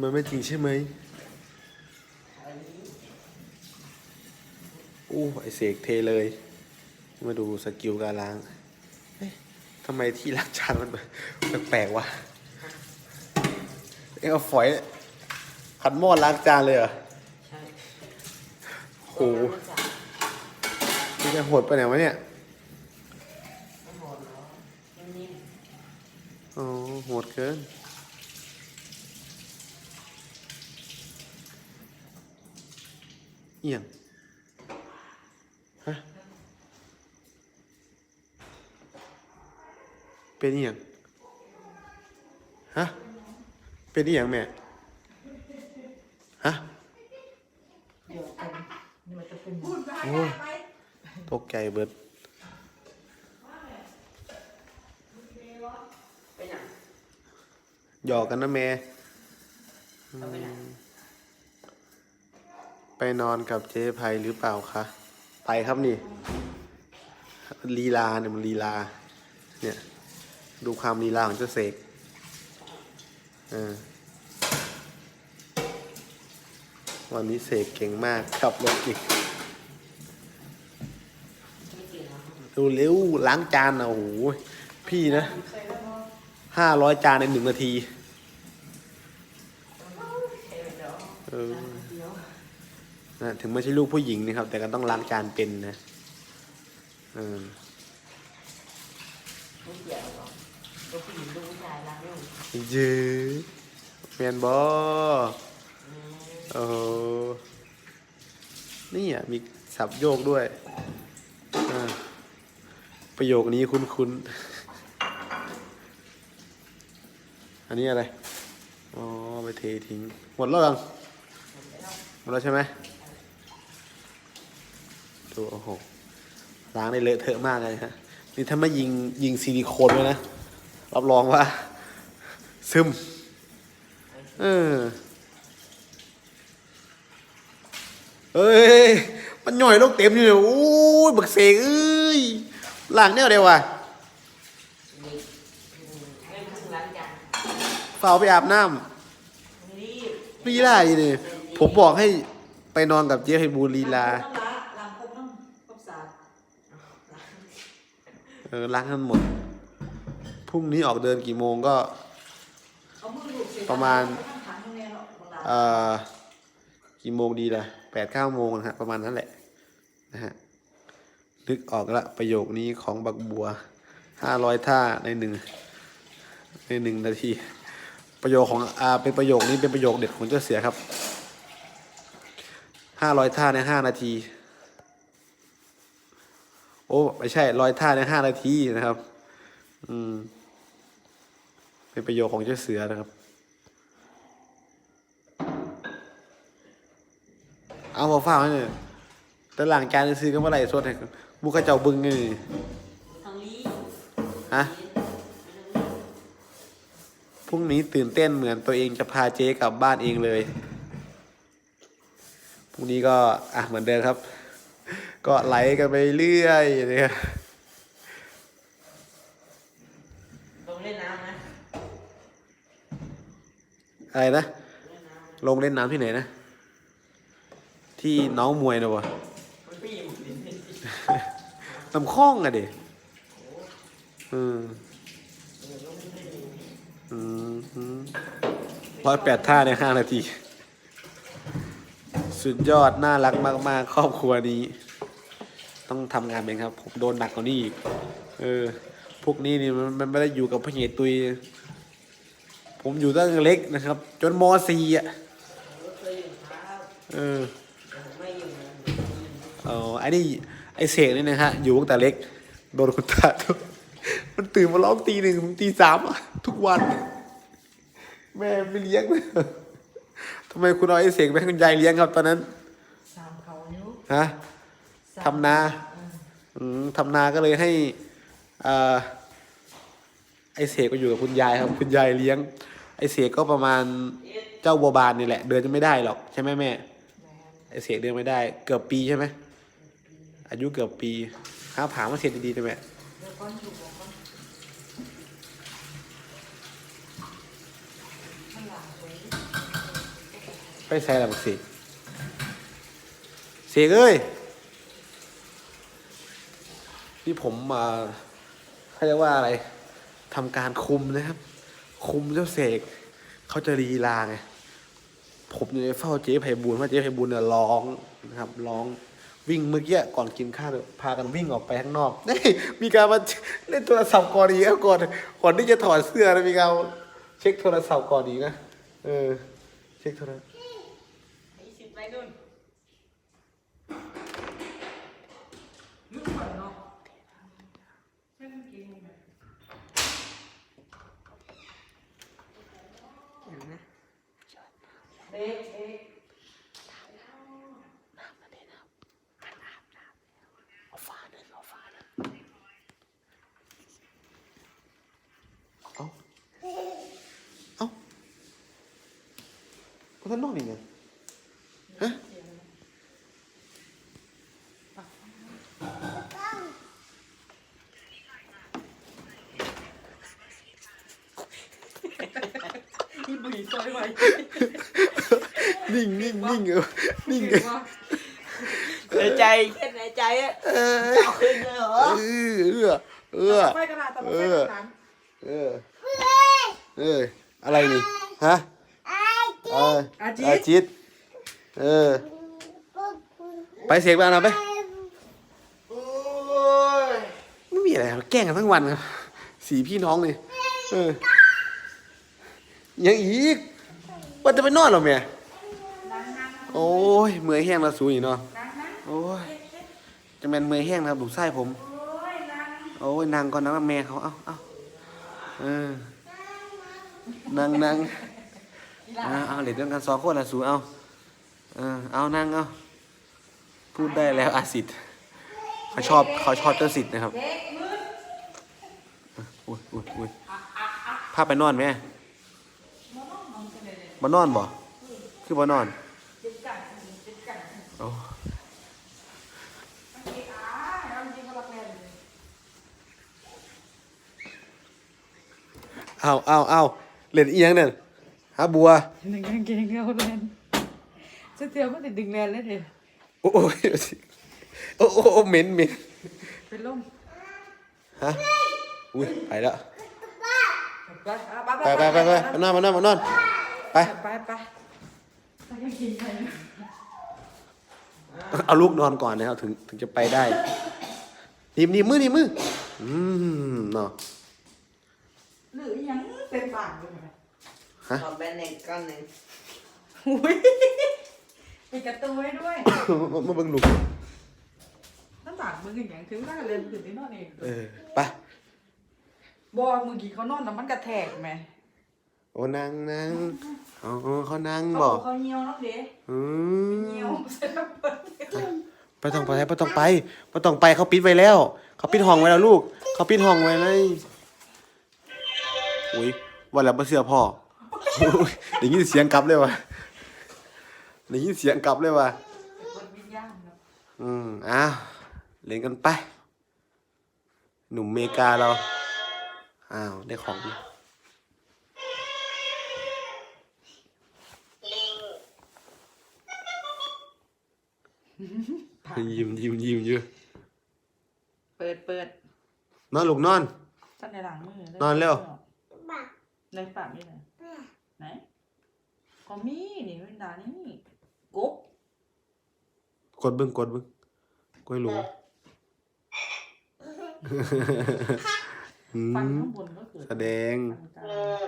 มันไม่จริงใช่ไหมอู้ไอเสกเทเลย มาดูสกิลการล้างเอ๊ะทำไมที่ล้างจานมันแปลกๆวะเอ็งเอาฝอยขันหม้อล้างจานเลยเหรอโหนี่จะโหดไปไหนวะเนี่ยอ๋อโหดเกิน เอียงฮะเป็นเอียงฮะเป็นเอียงแม่ฮะโอ้ยตกใจเบิดหยอกกันนะแม่ เขาเป็นอย่าง ไปนอนกับเจ๊ภัยหรือเปล่าคะ ไปครับนี่ ลีลาเนี่ยมันลีลา เนี่ย ดูความลีลาของเจ้าเสกวันนี้เสกเก่งมากขับรถอีกไม่เกี่ยวนะดูเร็วล้างจานนะโอ้โหพี่นะห้าร้อยจานในหนึ่งนาที เออ เดี๋ยว นะถึงไม่ใช่ลูกผู้หญิงนะครับ แต่ก็ต้องล้างจานเป็นนะเออไม่เกี่ยวหรอกลูกผู้หญิงลูกผู้ชายรักลูกเยืแมนบออืมโอ้โหนี่อะมีสับโยกด้วยอ่าประโยคนี้คุ้นๆ อันนี้อะไร อ๋อ ไปเททิ้ง หมดแล้วยังหมดแล้วใช่ไหม ดูโอ้โหล้างได้เลอะเทอะมากเลยฮะนี่ถ้าไม่ยิงยิงซิลิโคนไว้นะ รับรองว่า ซึม เออเอ้ย มันหน่อยลูกเต็มอยู่เนี่ยโอ้ยบักเสกเอ้ยล้างแนวเดียวว่ะนี่อืมไม่ถึงล้างจานฝ่าเอาไปอาบน้รีบำลีลาอยู่นี่ผมบอกให้ไปนอนกับเจ๊ไฮบูลลีลา ต้องล้างล้างครบต้องครบสะอาด เออล้างทั้งหมด พรุ่งนี้ออกเดินกี่โมงก็เอามือลูบเสจประมาณไต้องขังตรงนี้หรอกบางร้านเอ่อ กี่โมงดีล่ะแปดเก้าโมงนะฮะ ประมาณนั้นแหละ นะฮะ นึกออกละประโยคนี้ของบักบัวห้าร้อยท่าในหนึ่งในหนึ่งนาที ประโยคของอาเป็นประโยคนี้เป็นประโยคเด็ดของเจ้าเสียครับห้าร้อยท่าในห้านาทีโอ้ไม่ใช่ร้อยท่าในห้านาทีนะครับ อืม เป็นประโยคของเจ้าเสือนะครับ เอามาฟ้าไว้เนี่ยแต่หลังการซื้อก็เมื่อไหร่สดให้บุกกระเจ้าบึงนี่ทางนี้ฮะพรุ่งนี้ตื่นเต้นเหมือนตัวเองจะพาเจ๊กลับบ้านเองเลย พรุ่งนี้ก็อะเหมือนเดิมครับ ก็ไหลกันไปเรื่อยนะครับลงเล่นน้ำนะอะไรนะเล่นน้ำลงเล่นน้ำที่ไหนนะ ที่น้องมวยนะวะมันปี้หมดลิ้นน้ำคล้องอะเด็อืมอืมร้อยแปดท่าในห้านาที สุดยอด น่ารักมาก ๆ ครอบครัวนี้ ต้องทำงานเป็นครับ ผมโดนหนักกว่านี้อีก เออ พวกนี้นี่มันมันไม่ได้อยู่กับพ่อเหตุตุย ผมอยู่ตั้งแต่เล็กนะครับ จนมสี่อะเคยอยู่ครับเออแต่ผมไม่อยู่นะเออไอ้นี่ไอ้เสกนี่นะฮะ อยู่ตั้งแต่เล็ก โดนคุณตาทุบมันตื่นมาร้องตีหนึ่งถึงตีสามอะทุกวัน แม่ไม่เลี้ยงเลยทำไมคุณเอาไอ้เสกไปให้คุณยายเลี้ยงครับตอนนั้น สามเขานิ้วฮะ ทำนาอืมทำนาก็เลยให้อ่าไอเสกก็อยู่กับคุณยายครับ คุณยายเลี้ยง ไอเสกก็ประมาณเจ้าบัวบานนี่แหละ เดินจะไม่ได้หรอกใช่ไหมแม่ไอเสกเดินไม่ได้ เกือบปีใช่ไหมอายุเกือบปีหาผามาเสร็จดีๆนะแม่เดี๋ยวก้อนถูกบอกก้อนมันหลังไปใส่ละบักเสกเสกเอ้ย นี่ ผมมาเขาเรียกว่าอะไรทำการคุมนะครับ คุมเจ้าเสกเขาจะลีลาไงผมอยู่ในเฝ้าเจ๊ไพบูลว่าเจ๊ไพบูลเนี่ยร้องนะครับร้องวิ่งเมื่อกี้ก่อนกินข้าวเนี่ยพากันวิ่งออกไปข้างนอกนี่มีการมาเล่นโทรศัพท์ก่อนอีกแล้วก่อนก่อนที่จะถอดเสื้อนะมีการเช็คโทรศัพท์ก่อนอีกนะเออเช็คโทรศัพท์ ยี่สิบไปนู่นมึงก่อนเนาะฉันกินแบบอย่างนะเด็กเด็ก เอาฟ้าหน่อยเอาฟ้าหน่อยเอาเอา เอาท่านนอกนี่ไงฮะอีบุ๋ยซอยไว้นิ่งนิ่งนิ่งเออนิ่งเก่งว่ะในใจแค่ในใจอะเออเอาคืนเลยเหรอเออเออไฟกระดาษแต่ไม่ไฟกระดาษเออเอออะไรนี่ฮะ เอออาจิอาจิต เออ ไปเสกบ้านเราไป โอ้ยไม่มีอะไรครับแกล้งกันทั้งวันครับสี่พี่น้องเลยเออยังอีกว่าจะไปนอนเหรอเมียโอ้ยเมื่อยแห้งแล้วสูอีกเนาะโอ้ยจะแมนเมื่อยแห้งนะครับลูกไส้ผม โอ้ยนางก่อนนะแม่เขาเอ้าเอ้าเออนั่งนั่งเอาเอาเหรียญด้วยกันสองคนละสูเอาเออเอานั่งเอาพูดได้แล้วอาสิทธิ์เขาชอบเขาชอบเจ้าสิทธิ์นะครับอุ้ยอุ้ยอุ้ยพาไปนอนไหมมานอนบ่คือบ่นอนโอ้เอาเอาเอาเหรียญอียงเนี่ย ฮะบัวหนึ่งกางเกงเอาแลนจะเตียวก็ติดดึงแลนเลยเถอะโอ้โอ้ยเดี๋ยวสิโอ้โอ้โอ้เหม็นเหม็นเป็นลมฮะอุ้ยไปแล้วไปไปไปไปไปมานอนมานอนมานอนไปไปไปไปกางเกงไปเอาลูกนอนก่อนนะครับถึงถึงจะไปได้นีมนีมมือนีมมืออืมเนาะหรือยังเต็มปากเลย ขอแบนหนึ่งก้อนหนึ่งอุ้ยปิดกระตูไว้ด้วยมามาเบิ่งลูกน้ำปากมึงอย่างถึงได้เรียนถึงได้นอนเองเออไปบอมึงกี่เขานอนแล้วมันกระแทกไหมโอ้นั่งนั่งอ๋อเขานั่งเขาบบออกกเขาเงียวน้องเด็กอืเงียมวเสร็จแล้วเปิดไปต้องไปไปต้องไปไปต้องไปเขาปิดไว้แล้ว เขาปิดห้องไว้แล้วลูก เขาปิดห้องไว้เลยอุ้ยว่าแล้วมาเสื้อพ่ออุ๊ย ได้ยินเสียงกลับเลยว่ะได้ยินเสียงกลับเลยว่ะคนวิญญาณเนาะอืมอ้าวเล่นกันไป หนุ่มเมกาเรา อ้าว ได้ของดียิ้มยิ้มยิ้มเยอะเปิดเปิดนอนลูกนอน ตั้งในหลังมือนอนเร็ว ในปากนี่ไหน ไหนก็มีนี่เวลานี่กบกดเบิ้งกดเบิ้งกล้วยหลูอืฟันมข้างบนก็คือแสดง ฟันกลาง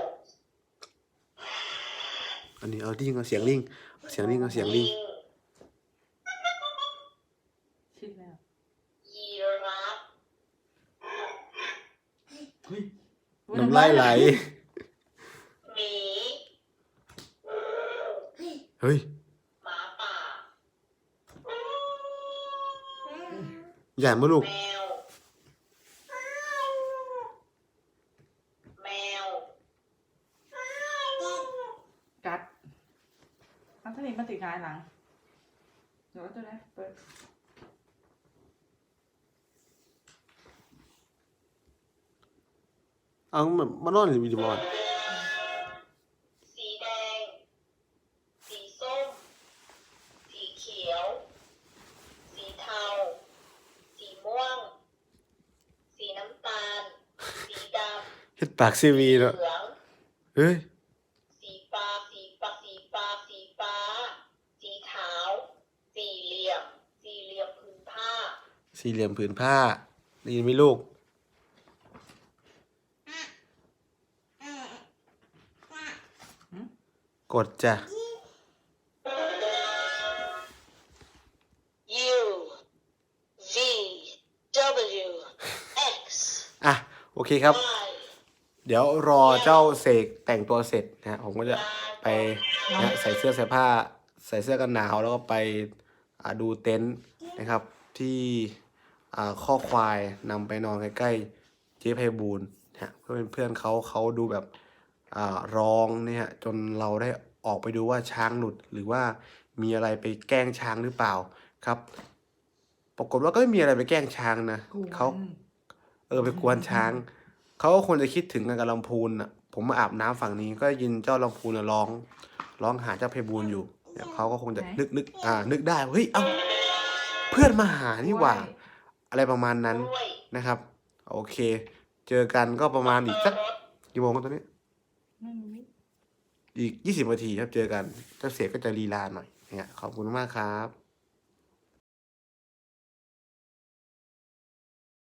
อันนี้เอาลิงเอาเสียงลิงเอาเสียงลิงเอาเสียงลิงชิดแล้วยีราฟอุ๊ยน้ำลายไหล หมี เฮ้ยหมาป่าใหญ่มาลูก แมว แมว กัดอันท่านี้มันติดงายหลังเดี๋ยวตัวนี้เปิดเอามันมานอนอยู่ดีบอล สีแดง สีส้ม ปากซีวีเหลืเนาะองเฮ้ยสีฟ้าสีฟ้าสีฟ้าสีฟ้า สีขาว สี่เหลี่ยม สี่เหลี่ยมผืนผ้า สี่เหลี่ยมผืนผ้าได้ยินไหมลูก กดจ้ะ U V W X อะ โอเคครับ Y เดี๋ยวรอเจ้าเสกแต่งตัวเสร็จนะฮะผมก็จะไปนะฮะใส่เสื้อใส่ผ้า ใส่เสื้อกันหนาวแล้วก็ไปอ่าดูเต็นท์นะครับ ที่อ่าข้อควายนำไปนอนใกล้ๆเจ๊ไพบูลย์นะฮะเพื่อนเพื่อนเขาเขาดูแบบอ่าร้องเนี่ยฮะจนเราได้ออกไปดูว่าช้างหลุดหรือว่ามีอะไรไปแกล้งช้างหรือเปล่าครับ ปรากฏว่าก็ไม่มีอะไรไปแกล้งช้างนะเขาเออไปกวนช้าง เขาก็ควรจะคิดถึงกันกับลำพูนอะผมมาอาบน้ำฝั่งนี้ก็ได้ยินเจ้าลำพูนอะร้องร้องหาเจ้าเพบูลย์อยู่เนี่ยเขาก็คงจะนึกนึกอ่า นึกได้ว่าเฮ้ยเอ้าเพื่อนมาหานี่หว่า อะไรประมาณนั้นกล้วยนะครับ โอเค เจอกันก็ประมาณอีกสักกี่โมงกันตอนนี้ไม่รู้อีกยี่สิบนาทีครับเจอกันเจ้าเสียก็จะลีลาหน่อยเนี่ยขอบคุณมากครับ